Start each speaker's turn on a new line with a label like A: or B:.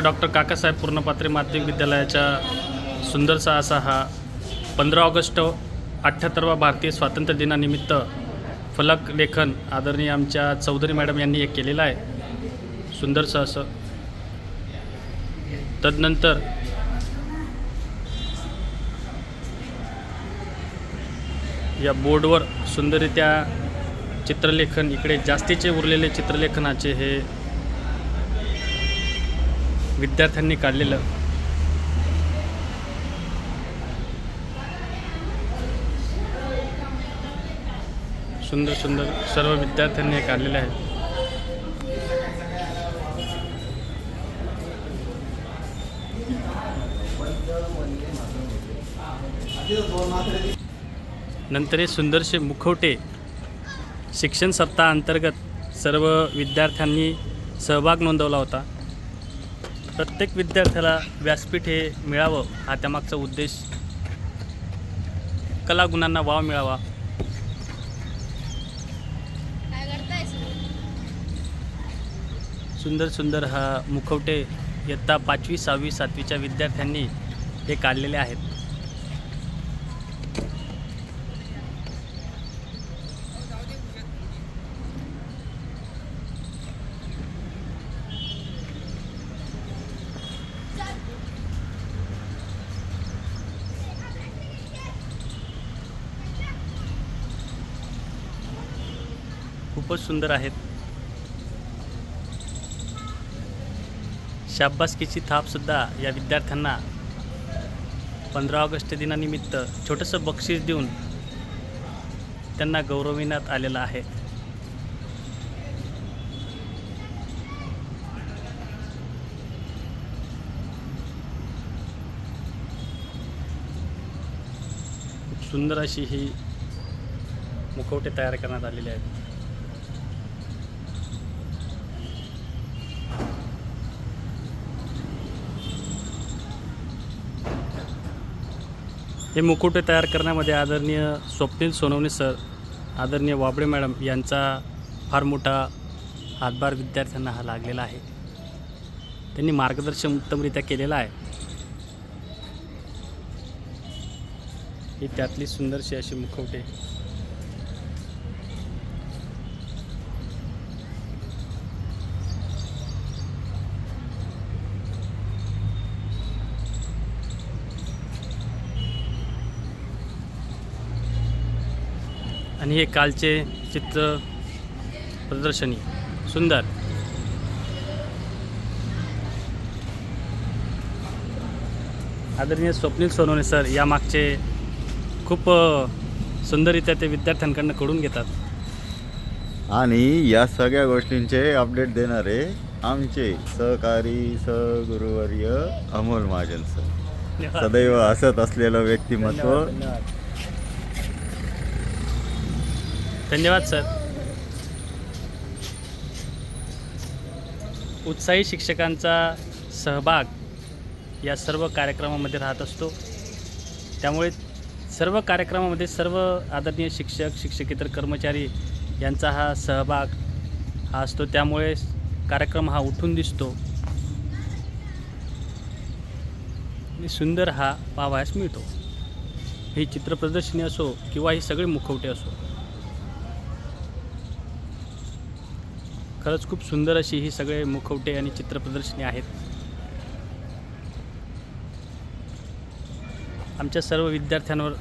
A: Doctor Kakasaheb Purnapatre माध्यमिक विद्यालयाच्या सुंदरसा असा हा पंधरा ऑगस्ट अठ्ठ्याहत्तरवा भारतीय स्वातंत्र्य दिनानिमित्त फलक लेखन आदरणीय आमच्या चौधरी मॅडम यांनी एक केलेलं आहे. सुंदरसं असं. तदनंतर या बोर्डवर सुंदररित्या चित्रलेखन इकडे जास्तीचे उरलेले चित्रलेखनाचे हे विद्यार्थ्यांनी काढलेलं. सुंदर सुंदर सर्व विद्यार्थ्यांनी हे काढलेले आहे नंतर हे सुंदरसे मुखवटे शिक्षण सप्ताह अंतर्गत सर्व विद्यार्थ्यांनी सहभाग नोंदवला होता. प्रत्येक विद्यार्थ्याला व्यासपीठ हे मिळावं हा त्यामागचा उद्देश. कलागुणांना वाव मिळावा. सुंदर सुंदर हा मुखवटे इयत्ता पाचवी सहावी सातवीच्या विद्यार्थ्यांनी हे काढलेले आहेत. खूपच सुंदर आहेत. शाब्बासकीची थापसुद्धा या विद्यार्थ्यांना पंधरा ऑगस्ट दिनानिमित्त छोटंसं बक्षीस देऊन त्यांना गौरविण्यात आलेलं आहे. खूप सुंदर अशी ही मुखवटे तयार करण्यात आलेले आहेत. हे मुकुटे तयार करण्यामध्ये आदरणीय स्वप्नील सोनवणे सर आदरणीय वाबळे मॅडम यांचा फार मोठा हातभार विद्यार्थ्यांना हा लागलेला आहे. त्यांनी मार्गदर्शन उत्तमरित्या केलेलं आहे. ही त्यातली सुंदरशी अशी मुखवटे आणि हे कालचे चित्र प्रदर्शनी. सुंदर. आदरणीय स्वप्नील सोनवणे सर यामागचे खूप सुंदररित्या ते विद्यार्थ्यांकडनं कडून घेतात.
B: आणि या सगळ्या गोष्टींचे अपडेट देणारे आमचे सहकारी सहगुरुवर्य अमोल महाजन सर. सदैव हसत असलेलं व्यक्तिमत्व.
A: धन्यवाद सर. उत्साही शिक्षकांचा सहभाग या सर्व कार्यक्रमामध्ये राहत असतो. त्यामुळे सर्व कार्यक्रमामध्ये सर्व आदरणीय शिक्षक शिक्षकेतर कर्मचारी यांचा हा सहभाग हा असतो. त्यामुळे कार्यक्रम हा उठून दिसतो. आणि सुंदर हा पाहावयास मिळतो. ही चित्रप्रदर्शनी असो किंवा ही सगळे मुखवटे असो खरंच खूप सुंदर अशी ही सगळे मुखवटे आणि चित्रप्रदर्शनी आहेत. आमच्या सर्व विद्यार्थ्यांवर